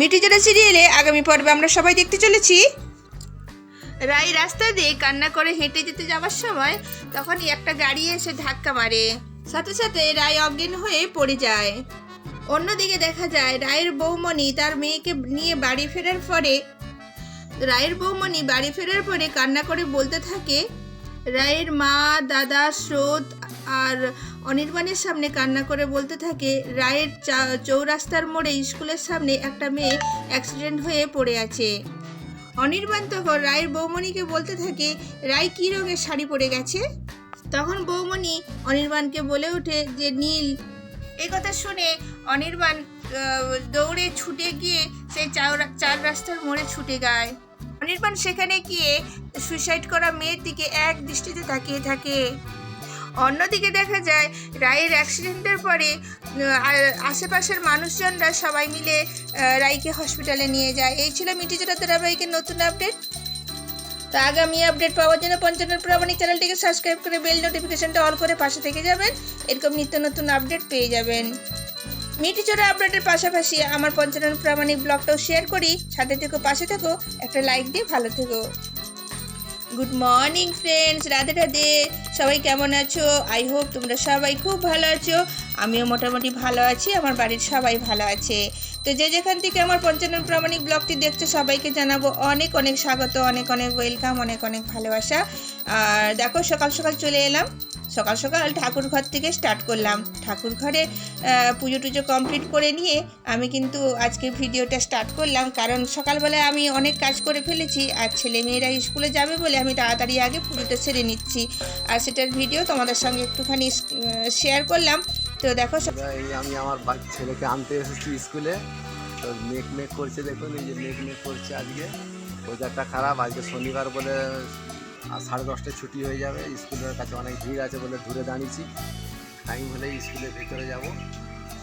মিটিজোড়া সিরিয়ালে আগামী পর্বে আমরা সবাই দেখতে চলেছি। রাই রাস্তা দিয়ে কান্না করে হেঁটে যেতে যাওয়ার সময় তখনই একটা গাড়ি এসে ধাক্কা মারে। সাথে সাথে রায় অজ্ঞান হয়ে পড়ে যায়। অন্যদিকে দেখা যায়, রায়ের বৌমণি তার মেয়েকে নিয়ে বাড়ি ফেরার পরে, রায়ের বৌমণি বাড়ি ফেরার পরে কান্না করে বলতে থাকে, রায়ের মা, দাদা, স্রোত আর অনির্বাণের সামনে কান্না করে বলতে থাকে, রায়ের চৌরাস্তার মোড়ে স্কুলের সামনে একটা মেয়ে অ্যাক্সিডেন্ট হয়ে পড়ে আছে। অনির্বাণ তখন রায়ের বৌমণিকে বলতে থাকে, রায় কী রঙের শাড়ি পরে গেছে? তখন বৌমণি অনির্বাণকে বলে ওঠে যে, নীল। এই কথা শুনে অনির্বাণ দৌড়ে ছুটে গিয়ে সেই চার- রাস্তার মোড়ে ছুটে যায়। অনির্বাণ সেখানে গিয়ে সুইসাইড করা মেয়ের দিকে এক দৃষ্টিতে তাকিয়ে থাকে। অন্যদিকে দেখা যায়, রায়ের অ্যাক্সিডেন্টের পরে আশেপাশের মানুষজনরা সবাই মিলে রায়কে হসপিটালে নিয়ে যায়। এই ছিল মিটিজোড়া ধারাবাহিকের নতুন আপডেট তো আগামী আপডেট পাওয়ার জন্য পঞ্চান্ন প্রামাণিক চ্যানেলটিকে সাবস্ক্রাইব করে বেল নোটিফিকেশনটা অল করে পাশে থেকে যাবেন। এরকম নিত্য নতুন আপডেট পেয়ে যাবেন। মিটিচোরা আপডেটের পাশাপাশি আমার পঞ্চানন প্রামাণিক ব্লগটাও শেয়ার করি। সাথে থেকো, পাশে থেকো। একটা লাইক দিয়ে ভালো থেকো। Good morning friends Radhe Radhe. সবাই কেমন আছো? আই হোপ তোমরা সবাই খুব ভালো আছো। আমিও মোটামুটি ভালো আছি। আমার বাড়ির সবাই ভালো আছে। তো যে যেখান থেকে আমার পঞ্চানন প্রামাণিক ব্লগটি দেখছ, সবাইকে জানাব অনেক অনেক স্বাগত, অনেক অনেক ওয়েলকাম অনেক অনেক ভালোবাসা। আর দেখো, সকাল সকাল চলে এলাম। সকাল সকাল ঠাকুর ঘর থেকে স্টার্ট করলাম। ঠাকুর ঘরে পুজো টুজো কমপ্লিট করে নিয়ে আমি কিন্তু আজকে ভিডিওটা স্টার্ট করলাম। কারণ সকালবেলায় আমি অনেক কাজ করে ফেলেছি আর ছেলে মেয়েরা স্কুলে যাবে বলে আমি তাড়াতাড়ি আগে পুজোটা সেরে নিচ্ছি। আর সেটার ভিডিও তোমাদের সঙ্গে একটুখানি শেয়ার করলাম। তো দেখো আমি আমার ছেলেকে আনতে এসেছি স্কুলে তো মেক মেক করছে দেখুন, এই যে মেক মেক করছে আজকে। ওয়েদারটা খারাপ, আজকে শনিবার বলে আর সাড়ে দশটায় ছুটি হয়ে যাবে। স্কুলের কাছে অনেক ভিড় আছে বলে দূরে দাঁড়িয়েছি। টাইম হলেই স্কুলের ভিতরে যাব।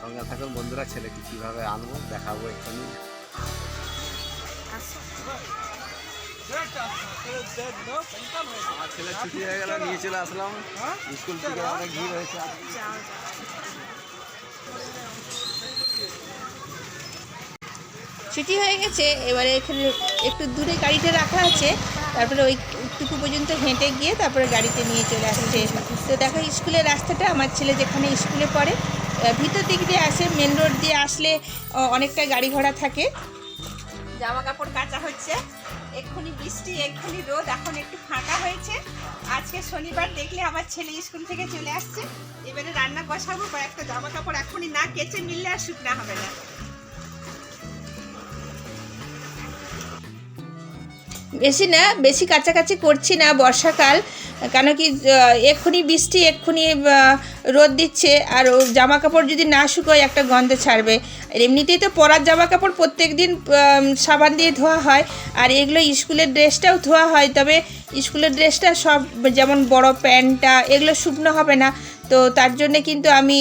সঙ্গে থাকুন বন্ধুরা, ছেলেকে কীভাবে আনব দেখাবো এখানে ছেলে ছুটি হয়ে গেল, নিয়ে চলে আসলাম। স্কুল থেকে অনেক ভিড় হয়েছে। ছুটি হয়ে গেছে, এবারে এখানে একটু দূরে গাড়িটা রাখা আছে। তারপরে ওই টুকু পর্যন্ত হেঁটে গিয়ে তারপরে গাড়িতে নিয়ে চলে আসছে। তো দেখো, স্কুলের রাস্তাটা, আমার ছেলে যেখানে স্কুলে পড়ে ভিতর দিক দিয়ে আসে মেন রোড দিয়ে আসলে অনেকটা গাড়ি ঘোড়া থাকে। জামা কাপড় কাচা হচ্ছে। এক্ষুনি বৃষ্টি, এক্ষুনি রোদ, এখন একটু ফাঁকা হয়েছে। আজকে শনিবার, দেখলে আমার ছেলে স্কুল থেকে চলে আসছে। এবারে রান্না বসাবো, কয়েকটা জামা কাপড় এখনই না কেচে মিললে আর শুকনা হবে না। বেশি না, বেশি কাছাকাছি করছি না বর্ষাকাল। কেন কি এক্ষুনি বৃষ্টি, এক্ষুনি রোদ দিচ্ছে, আর ও জামা কাপড় যদি না শুকোয় একটা গন্ধ ছাড়বে। আর এমনিতেই তো পরার জামা কাপড় প্রত্যেক দিন সাবান দিয়ে ধোয়া হয়, আর এগুলো স্কুলের ড্রেসটাও ধোয়া হয়। তবে স্কুলের ড্রেসটা সব, যেমন বড় প্যান্টটা, এগুলো শুকনো হবে না। তো তার জন্যে কিন্তু আমি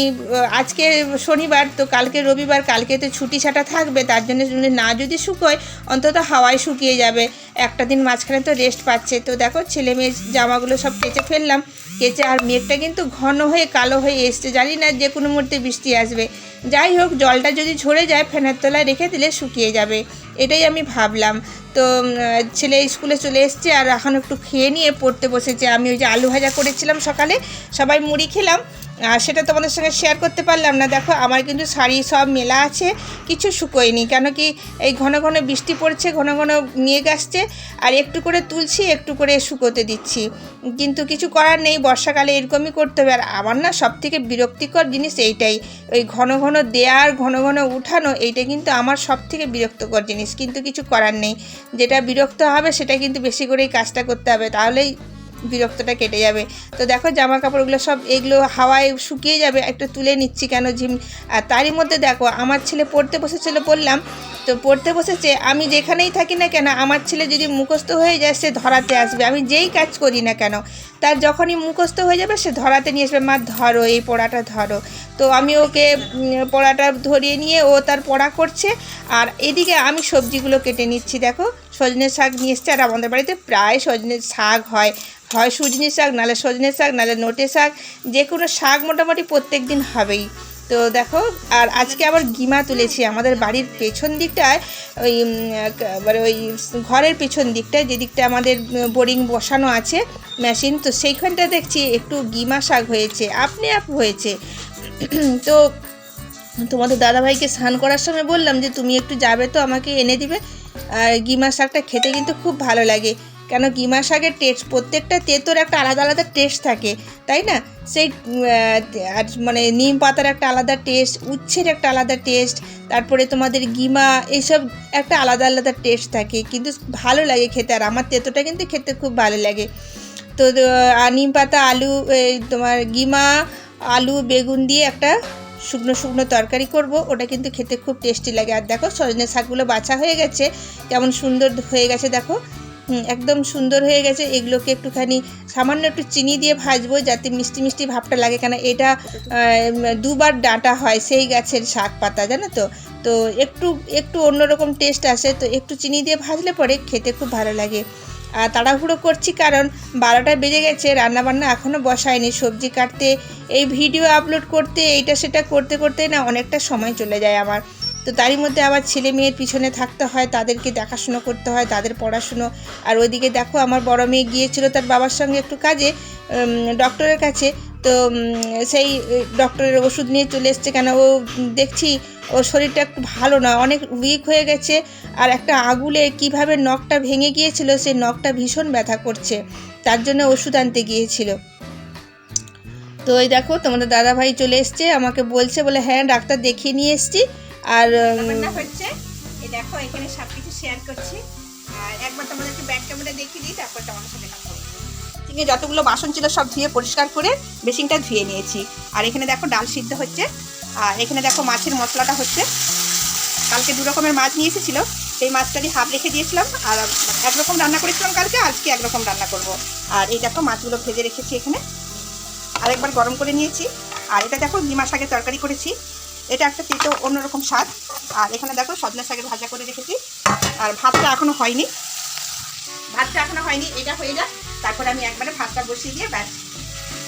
আজকে শনিবার তো কালকে রবিবার, কালকে তো ছুটি ছাটা থাকবে, তার জন্য না যদি শুকোয় অন্তত হাওয়ায় শুকিয়ে যাবে। একটা দিন মাঝখানে তো রেস্ট পাচ্ছে। তো দেখো ছেলে মেয়ের জামাগুলো সব কেচে ফেললাম। কেচে আর মেঘটা কিন্তু ঘন হয়ে কালো হয়ে এসছে। জানি না যে কোনো মুহূর্তে বৃষ্টি আসবে। যাই হোক, জলটা যদি ঝরে যায় ফ্যানের তলায় রেখে দিলে শুকিয়ে যাবে। এটাই আমি ভাবলাম। তো ছেলে স্কুলে চলে এসছে আর এখন একটু খেয়ে নিয়ে পড়তে বসেছে। আমি ওই যে আলু ভাজা করেছিলাম সকালে, সবাই মুড়ি খেলাম। আর সেটা তোমাদের সঙ্গে শেয়ার করতে পারলাম না। দেখো, আমার কিন্তু শাড়ি সব মেলা আছে, কিছু শুকোয়নি। কেন কি এই ঘন ঘন বৃষ্টি পড়ছে, ঘন ঘন মেঘ আসছে, আর একটু করে তুলছি, একটু করে শুকোতে দিচ্ছি। কিন্তু কিছু করার নেই, বর্ষাকালে এরকমই করতে হবে। আর আমার না সব থেকে বিরক্তিকর জিনিস এইটাই, ওই ঘন ঘন দেয়ার, ঘন ঘন উঠানো, এইটা কিন্তু আমার সব থেকে বিরক্তকর জিনিস। কিন্তু কিছু করার নেই। যেটা বিরক্ত হবে, সেটা কিন্তু বেশি করেই কাজটা করতে হবে। তাহলেই বিরক্তটা কেটে যাবে। তো দেখো জামা কাপড়গুলো সব এগুলো হাওয়ায় শুকিয়ে যাবে, একটু তুলে নিচ্ছি কেন ঝিম? আর তারই মধ্যে দেখো, আমার ছেলে পড়তে বসেছিল বললাম, তো পড়তে বসেছে, আমি যেখানেই থাকি না কেন, আমার ছেলে যদি মুখস্থ হয়ে যায়, সে ধরাতে আসবে। আমি যেই কাজ করি না কেন, তার যখনই মুখস্থ হয়ে যাবে, সে ধরাতে নিয়ে আসবে, মা, ধরো, এই পড়াটা ধরো। তো আমি ওকে পড়াটা ধরিয়ে নিয়ে ও তার পড়া করছে, আর এদিকে আমি সবজিগুলো কেটে নিচ্ছি, দেখো। সজনে শাক নিয়ে এসছে আর আমাদের বাড়িতে প্রায় সজনে শাক হয়। হয় সুজনি শাক, নাহলে সজনে শাক, নাহলে নোটে শাক, যে কোনো শাক মোটামুটি প্রত্যেক দিন হবেই। তো দেখো, আর আজকে আবার গিমা তুলেছি আমাদের বাড়ির পেছন দিকটায়, ওই একেবারে ওই ঘরের পেছন দিকটায়, যে দিকটা আমাদের বোরিং বসানো আছে মেশিন, তো সেইখানটা দেখছি একটু গিমা শাক হয়েছে, আপনি আপ হয়েছে। তো তোমাদের দাদাভাইকে স্নান করার সময় বললাম যে, তুমি একটু যাবে তো, আমাকে এনে দিবে। আর গিমা শাকটা খেতে কিন্তু খুব ভালো লাগে। কেন গিমা শাকের টেস্ট প্রত্যেকটা তেতোর একটা আলাদা আলাদা টেস্ট থাকে, তাই না? সেই আর মানে নিম পাতার একটা আলাদা টেস্ট উচ্ছের একটা আলাদা টেস্ট তারপরে তোমাদের গিমা এইসব একটা আলাদা আলাদা টেস্ট থাকে, কিন্তু ভালো লাগে খেতে। আর আমার তেতোটা কিন্তু খেতে খুব ভালো লাগে। তো নিম পাতা, আলু তোমার গিমা, আলু, বেগুন দিয়ে একটা শুকনো শুকনো তরকারি করব, ওটা কিন্তু খেতে খুব টেস্টি লাগে। আর দেখো, সজনে শাকগুলো বাছা হয়ে গেছে, কেমন সুন্দর হয়ে গেছে দেখো। একদম সুন্দর হয়ে গেছে, এগুলোকে একটুখানি সামান্য একটু চিনি দিয়ে ভাজবো, যাতে মিষ্টি মিষ্টি ভাবটা লাগে, কেন এটা দুবার ডাঁটা হয় সেই গাছের শাক পাতা, জানো তো? তো একটু একটু অন্যরকম টেস্ট আসে, তো একটু চিনি দিয়ে ভাজলে পরে খেতে খুব ভালো লাগে। তাড়াহুড়ো করছি কারণ বারোটা বেজে গেছে, রান্নাবান্না এখনও বসায়নি, সবজি কাটতে, এই ভিডিও আপলোড করতে, এইটা সেটা করতে করতে না অনেকটা সময় চলে যায় আমার। তো তারই মধ্যে আবার ছেলে মেয়ের পিছনে থাকতে হয়, তাদেরকে দেখাশুনো করতে হয়, তাদের পড়াশুনো। আর ওইদিকে দেখো আমার বড় মেয়ে গিয়েছিল তার বাবার সঙ্গে একটু কাজে ডক্টরের কাছে। তো সেই ডক্টরের ওষুধ নিয়ে চলে এসছে কেন? ও দেখছি ওর শরীরটা একটু ভালো না অনেক উইক হয়ে গেছে। আর একটা আগুলে কীভাবে নখটা ভেঙে গিয়েছিল সেই নখটা ভীষণ ব্যথা করছে। তার জন্য ওষুধ আনতে গিয়েছিল। তো এই দেখো, তোমাদের দাদা ভাই চলে এসছে, আমাকে বলছে, বলে হ্যাঁ ডাক্তার দেখিয়ে নিয়ে এসছি। আর হচ্ছে দেখো, এখানে সব কিছু শেয়ার করছি। আর একবার তোমাদেরকে ব্যাক ক্যামেরা দেখিয়ে দিই, তারপর তোমাদের সাথে কথা যতগুলো বাসন ছিল সব ধুয়ে পরিষ্কার করে বেসিনটা ধুয়ে নিয়েছি। আর এখানে দেখো ডাল সিদ্ধ হচ্ছে। আর এখানে দেখো মাছের মশলাটা হচ্ছে। কালকে দু রকমের মাছ নিয়ে এসেছিল। সেই মাছটারই হাফ রেখে দিয়েছিলাম। আর একরকম রান্না করেছিলাম কালকে, আজকে একরকম রান্না করব। আর এই দেখো মাছগুলো ভেজে রেখেছি এখানে। আরেকবার গরম করে নিয়েছি। আর এটা দেখো ডিমা শাকের তরকারি করেছি। এটা একটা তেতো অন্যরকম স্বাদ। আর এখানে দেখো সজনা শাকের ভাজা করে রেখেছি। আর ভাতটা এখনও হয়নি। ভাতটা এখনও হয়নি। এটা হয়ে যাক। তারপরে আমি একবারে ভাতটা বসিয়ে দিয়ে ব্যাস।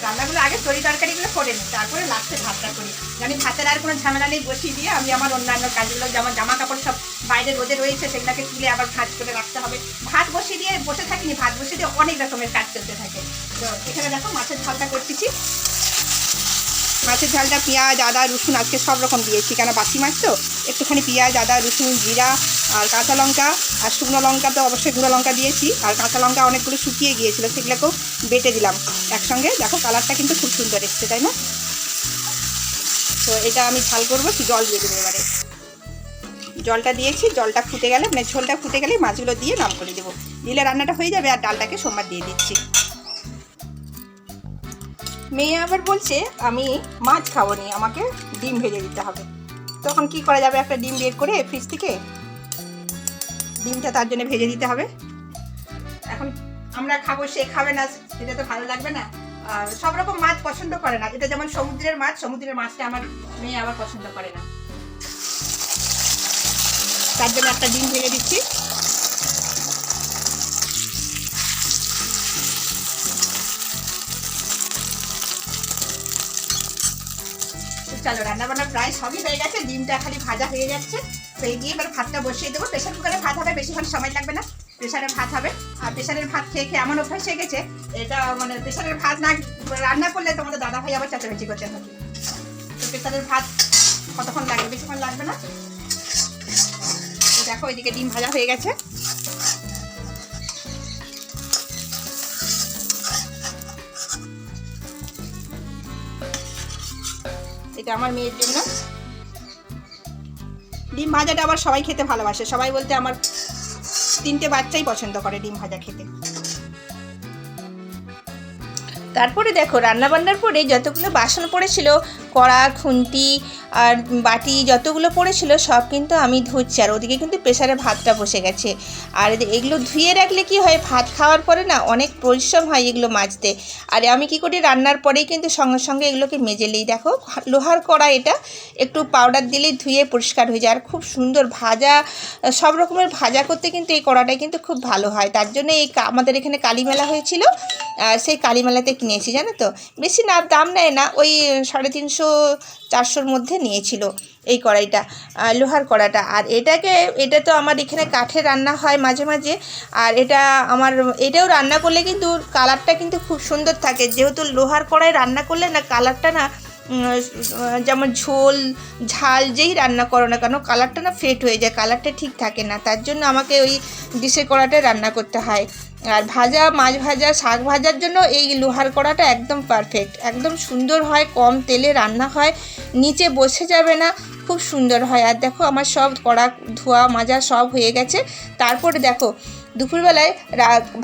রান্নাগুলো আগে তরি তরকারিগুলো করে নিই, তারপরে লাস্টে ভাতটা করি। আমি ভাতের আর কোনো ঝামেলা নেই, বসিয়ে দিয়ে আমি আমার অন্যান্য কাজগুলো, যেমন জামা কাপড় সব বাইরে রোদে রয়েছে, সেগুলোকে তুলে আবার ভাজ করে রাখতে হবে। ভাত বসিয়ে দিয়ে, বসে থাকিনি, ভাত বসিয়ে দিয়ে অনেক রকমের কাজ চলতে থাকে। তো এখানে দেখো মাছের ঝালটা করতেছি। মাছের ঝালটা, পেঁয়াজ, আদা, রসুন, আজকে সব রকম দিয়েছি। কেন বাসি মাছ তো? একটুখানি পেঁয়াজ, আদা, রসুন, জিরা আর কাঁচা লঙ্কা আর শুকনো লঙ্কা তো অবশ্যই গুঁড়ো লঙ্কা দিয়েছি। আর কাঁচা লঙ্কা অনেকগুলো শুকিয়ে গিয়েছিল, সেগুলোকেও বেটে দিলাম। একসঙ্গে দেখো কালারটা কিন্তু খুব সুন্দর এসছে, তাই না? তো এটা আমি ঝাল করব কি জল দিয়ে দেবো এবারে। জলটা দিয়েছি, জলটা ফুটে গেলে মানে ঝোলটা ফুটে গেলে মাছগুলো দিয়ে নাম করে দেবো। দিলে রান্নাটা হয়ে যাবে আর ডালটাকে সোমবার দিয়ে দিচ্ছি। মেয়ে আবার বলছে, আমি মাছ খাব নি আমাকে ডিম ভেজে দিতে হবে। তখন কি করা যাবে? একটা ডিম বের করে ফ্রিজ থেকে ডিমটা তার জন্য ভেজে দিতে হবে। এখন আমরা খাব, সে খাবে না, সেটা তো ভালো লাগবে না। আর সব রকম মাছ পছন্দ করে না। এটা যেমন সমুদ্রের মাছ, সমুদ্রের মাছটা আমার মেয়ে আবার পছন্দ করে না। তার জন্য একটা ডিম ভেজে দিচ্ছি। চলো রান্না বান্না প্রায় সবই হয়ে গেছে, ডিমটা খালি ভাজা হয়ে যাচ্ছে। এই দিয়ে এবার ভাতটা বসিয়ে দেবো। প্রেশার কুকারে ভাত হবে, বেশিক্ষণ সময় লাগবে না প্রেশারে ভাত হবে। আর প্রেশারের ভাত খেয়ে খেয়ে এমন অভ্যাস হয়ে গেছে, এটা মানে প্রেশারের ভাত না রান্না করলে তোমাদের দাদা ভাই আবার চেঁচামেচি করতে থাকে তো প্রেশারের ভাত কতক্ষণ লাগবে? বেশিক্ষণ লাগবে না। দেখো, এদিকে ডিম ভাজা হয়ে গেছে। এটা আমার মেয়ের জন্য। ডিম ভাজাটা আবার সবাই খেতে ভালোবাসে। সবাই বলতে আমার তিনটে বাচ্চাই পছন্দ করে ডিম ভাজা খেতে। তারপরে দেখো, রান্নাবান্নার পরে যতগুলো বাসন পড়েছিল কড়া, খুন্তি আর বাটি যতগুলো পড়েছিল সব কিন্তু আমি ধুচ্ছি। আর ওদিকে কিন্তু প্রেশারে ভাতটা বসে গেছে। আর এগুলো ধুয়ে রাখলে কি হয়, ভাত খাওয়ার পরে না অনেক পরিশ্রম হয় এগুলো মাজতে। আর আমি কি করি, রান্নার পরেই কিন্তু সঙ্গে সঙ্গে এগুলোকে মেজেলেই দেখো, লোহার কড়া এটা, একটু পাউডার দিলেই ধুয়ে পরিষ্কার হয়ে যায়। আর খুব সুন্দর ভাজা, সব রকমের ভাজা করতে কিন্তু এই কড়াটাই কিন্তু খুব ভালো হয়। তার জন্য এই আমাদের এখানে কালীমেলা হয়েছিল। সেই কালীমেলাতে কিনেছি, জানো তো? বেশি না, দাম নেয় না। ওই সাড়ে তিনশো চারশোর মধ্যে নিয়েছিল এই কড়াইটা লোহার কড়াটা। আর এটাকে, এটা তো আমার এখানে কাঠে রান্না হয় মাঝে মাঝে। আর এটা আমার, এটাও রান্না করলে কিন্তু কালারটা কিন্তু খুব সুন্দর থাকে। যেহেতু লোহার কড়াই রান্না করলে না, কালারটা না যেমন ঝোল, ঝাল যেই রান্না করো না কেন, কালারটা না ফেট হয়ে যায়, কালারটা ঠিক থাকে না। তার জন্য আমাকে ওই ডিশের কড়াটায় রান্না করতে হয়। আর ভাজা, মাছ ভাজা, শাক ভাজার জন্য এই লোহার কড়াটা একদম পারফেক্ট একদম সুন্দর হয়, কম তেলে রান্না হয়, নিচে বসে যাবে না, খুব সুন্দর হয়। আর দেখো, আমার সব কড়া ধোয়া মাজা সব হয়ে গেছে। তারপরে দেখো দুপুরবেলায়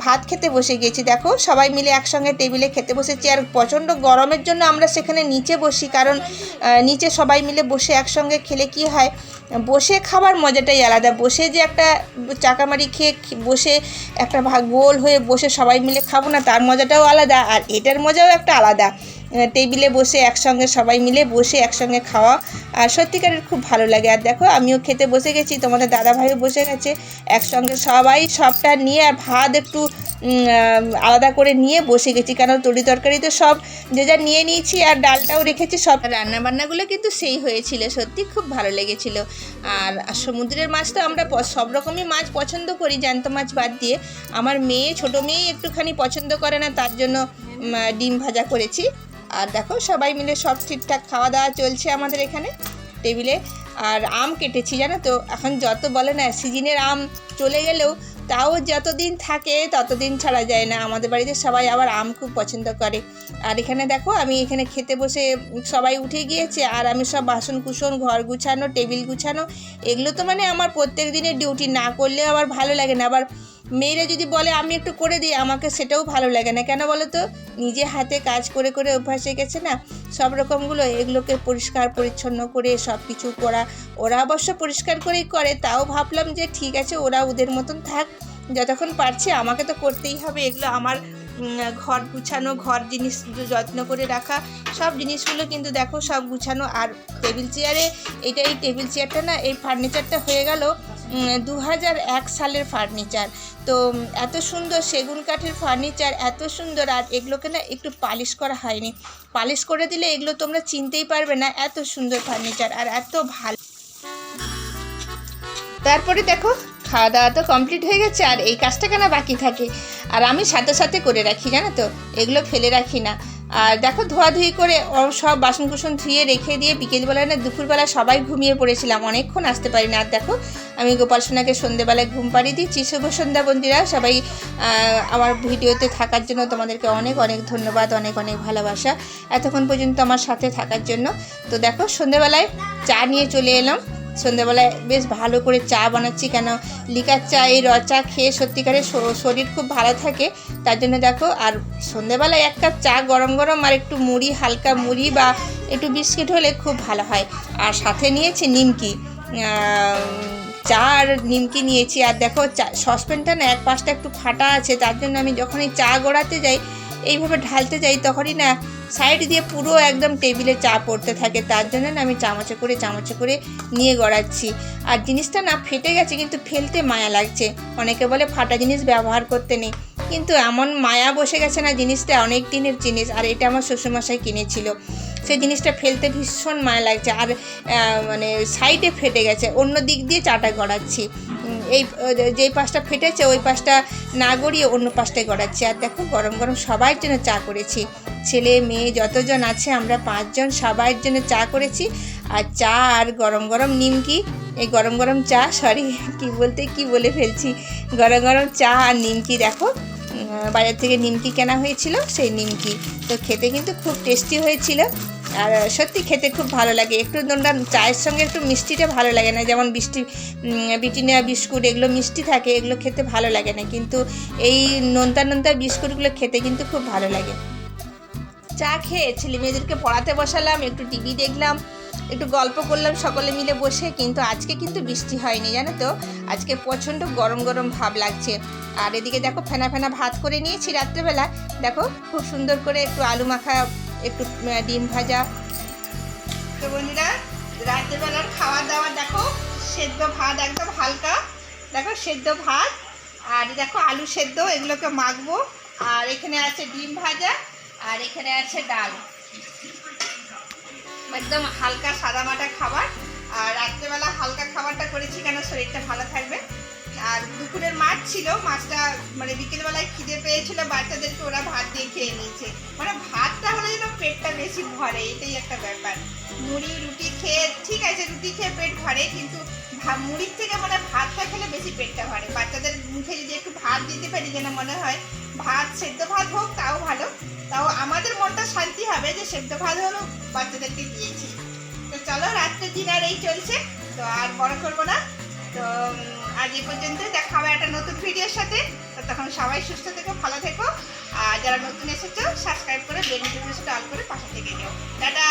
ভাত খেতে বসে গেছি দেখো, সবাই মিলে একসঙ্গে টেবিলে খেতে বসেছি আর প্রচণ্ড গরমের জন্য আমরা সেখানে নিচে বসি কারণ নিচে সবাই মিলে বসে একসঙ্গে খেলে কি হয়, বসে খাবার মজাটাই আলাদা। বসে যে একটা চাকামারি খেয়ে বসে একটা ভাগ গোল হয়ে বসে সবাই মিলে খাব না, তার মজাটাও আলাদা। আর এটার মজাও একটা আলাদা। টেবিলে বসে একসঙ্গে সবাই মিলে বসে একসঙ্গে খাওয়া, আর সত্যিকারের খুব ভালো লাগে। আর দেখো, আমিও খেতে বসে গেছি, তোমাদের দাদা ভাইও বসে গেছে, একসঙ্গে সবাই সবটা নিয়ে আর ভাত একটু আলাদা করে নিয়ে বসে গেছি। কারণ তরি তরকারি তো সব যে যা নিয়ে নিয়েছি আর ডালটাও রেখেছি, সব রান্না বান্নাগুলো কিন্তু সেই হয়েছিল, সত্যি খুব ভালো লেগেছিল। আর সমুদ্রের মাছ তো আমরা সব রকমই মাছ পছন্দ করি, জ্যান্ত মাছ বাদ দিয়ে। আমার মেয়ে, ছোট মেয়ে একটুখানি পছন্দ করে না, তার জন্য ডিম ভাজা করেছি। আর দেখো সবাই মিলে সব ঠিকঠাক খাওয়া দাওয়া চলছে আমাদের এখানে টেবিলে। আর আম কেটেছি, জানো তো? এখন যত বলে না, সিজনের আম চলে গেলেও তাও যতদিন থাকে ততদিন ছাড়া যায় না। আমাদের বাড়িতে সবাই আবার আম খুব পছন্দ করে। আর এখানে দেখো, আমি এখানে খেতে বসে সবাই উঠে গিয়েছে আর আমি সব বাসন কুসন ঘর গুছানো, টেবিল গুছানো, এগুলো তো মানে আমার প্রত্যেক দিনের ডিউটি না করলে আবার ভালো লাগে না। আবার মেয়েরা যদি বলে, আমি একটু করে দিই, আমাকে সেটাও ভালো লাগে না। কেন বলো তো? নিজে হাতে কাজ করে করে অভ্যাস গেছে না? সব রকমগুলো এগুলোকে পরিষ্কার, পরিচ্ছন্ন করে সব কিছু করা। ওরা অবশ্য পরিষ্কার করেই করে, তাও ভাবলাম যে ঠিক আছে, ওরা ওদের মতন থাক। যতক্ষণ পারছে, আমাকে তো করতেই হবে। এগুলো আমার ঘর গুছানো, ঘর জিনিস যত্ন করে রাখা। সব জিনিসগুলো কিন্তু দেখো সব গুছানো। আর টেবিল চেয়ারে এটা এই টেবিল চেয়ারটা না, এই ফার্নিচারটা হয়ে গেল। দু হাজার এক সালের ফার্নিচার। তো এত সুন্দর সেগুন কাঠের ফার্নিচার, এত সুন্দর, আর এগুলোকে না একটু পালিশ করা হয়নি। পালিশ করে দিলে এগুলো তোমরা চিনতেই পারবে না, এত সুন্দর ফার্নিচার, আর এত ভালো। তারপরে দেখো খাওয়া দাওয়া তো কমপ্লিট হয়ে গেছে, আর এই কাজটা কেন বাকি থাকে? আর আমি সাথে সাথে করে রাখি, জানো তো? এগুলো ফেলে রাখি না। আর দেখো ধোয়াধুয়ি করে সব বাসন কুসন ধুয়ে রেখে দিয়ে বিকেলবেলা না দুপুরবেলা সবাই ঘুমিয়ে পড়েছিলাম। অনেকক্ষণ আসতে পারি না আর দেখো, আমি গোপাল সোনাকে সন্ধেবেলায় ঘুম পাড়িয়ে দিচ্ছি শুভ সন্ধ্যা বন্ধুরা, সবাই আমার ভিডিওতে থাকার জন্য তোমাদেরকে অনেক অনেক ধন্যবাদ, অনেক অনেক ভালোবাসা এতক্ষণ পর্যন্ত আমার সাথে থাকার জন্য। তো দেখো, সন্ধেবেলায় চা নিয়ে চলে এলাম। সন্ধ্যাবেলায় বেশ ভালো করে চা বানাচ্ছি কেন? লিকার চা এই র চা খেয়ে সত্যিকারের শরীর খুব ভালো থাকে, তার জন্য দেখো, আর সন্ধ্যাবেলায় এক কাপ চা গরম গরম আর একটু মুড়ি, হালকা মুড়ি বা একটু বিস্কিট হলে খুব ভালো হয়। আর সাথে নিয়েছি নিমকি। চা আর নিমকি নিয়েছি। আর দেখো, চা, সসপ্যানটা না এক পাশটা একটু ফাটা আছে, তার জন্য আমি যখনই চা গড়াতে যাই, এইভাবে ঢালতে যাই, তখনই না সাইড দিয়ে পুরো একদম টেবিলে চা পড়তে থাকে, তার জন্য না আমি চামচে করে চামচে করে নিয়ে গড়াচ্ছি। আর জিনিসটা না ফেটে গেছে, কিন্তু ফেলতে মায়া লাগছে। অনেকে বলে ফাটা জিনিস ব্যবহার করতে নেই। কিন্তু এমন মায়া বসে গেছে না জিনিসটা অনেক দিনের জিনিস, আর এটা আমার শ্বশুরমশাই কিনেছিল। সেই জিনিসটা ফেলতে ভীষণ মায়া লাগছে, আর মানে সাইডে ফেটে গেছে, অন্য দিক দিয়ে চাটা গড়াচ্ছি। এই যেই পাশটা ফেটেছে, ওই পাশটা না গড়িয়ে অন্য পাশটায় গড়াচ্ছি। আর দেখো, গরম গরম সবার জন্য চা করেছি। ছেলে, মেয়ে যতজন আছে, আমরা পাঁচজন সবার জন্য চা করেছি। আর চা আর গরম গরম নিমকি, এই গরম গরম চা সরি কি বলতে, কি বলে ফেলছি। গরম গরম চা আর নিমকি, দেখো বাজার থেকে নিমকি কেনা হয়েছিল, সেই নিমকি। তো খেতে কিন্তু খুব টেস্টি হয়েছিল। আর সত্যি খেতে খুব ভালো লাগে। একটু নোনটা চায়ের সঙ্গে একটু মিষ্টিটা ভালো লাগে না, যেমন বৃষ্টি বিটিনিয়া বিস্কুট, এগুলো মিষ্টি থাকে, এগুলো খেতে ভালো লাগে না। কিন্তু এই নোনতা নোনতা বিস্কুটগুলো খেতে কিন্তু খুব ভালো লাগে। চা খেয়ে ছেলে মেয়েদেরকে পড়াতে বসালাম, একটু টিভি দেখলাম, একটু গল্প করলাম সকলে মিলে বসে, কিন্তু আজকে কিন্তু বৃষ্টি হয়নি, জানো তো? আজকে প্রচণ্ড গরম গরম ভাব লাগছে। আর এদিকে দেখো ফেনা ফেনা ভাত করে নিয়েছি রাত্রেবেলা। দেখো খুব সুন্দর করে একটু আলু মাখা একটু ডিম ভাজা। তো বন্ধুরা, রাত্রেবেলার খাওয়া দাওয়া দেখো, সেদ্ধ ভাত একদম হালকা। দেখো, সেদ্ধ ভাত, আর দেখো আলু সেদ্ধ, এগুলোকে মাখবো। আর এখানে আছে ডিম ভাজা, আর এখানে আছে ডাল। একদম হালকা সাদামাটা খাবার। আর রাত্রেবেলা হালকা খাবারটা করেছি কেন? শরীরটা ভালো থাকবে। আর দুপুরের মাছ ছিল, মাছটা মানে বিকেলবেলায় খিদে পেয়েছিল, বাচ্চাদেরকে ওরা ভাত দিয়ে খেয়ে নিয়েছে। মানে ভাতটা হলে যেন পেটটা বেশি ভরে, এটাই একটা ব্যাপার। মুড়ি, রুটি খেয়ে, ঠিক আছে, রুটি খেয়ে পেট ভরে, কিন্তু মুড়ির থেকে মানে ভাতটা খেলে বেশি পেটটা ভরে। বাচ্চাদের মুখে যদি একটু ভাত দিতে পারি, যেন মনে হয় ভাত, সেদ্ধ ভাত হোক, তাও ভালো। তাও আমাদের মনটা শান্তি হবে যে সেদ্ধ ভাত হলো বাচ্চাদেরকে দিয়েছি। তো চলো রাত্রে ডিনার এই চলছে। তো আর বড় করব না। তো আজ এই পর্যন্ত, দেখা হবে একটা নতুন ভিডিওর সাথে। তখন সবাই সুস্থ থেকো, ভালো থেকো। আর যারা নতুন এসেছ সাবস্ক্রাইব করে বেল নোটিফিকেশনটা অল করে পাশে থেকে নিও। টাটা!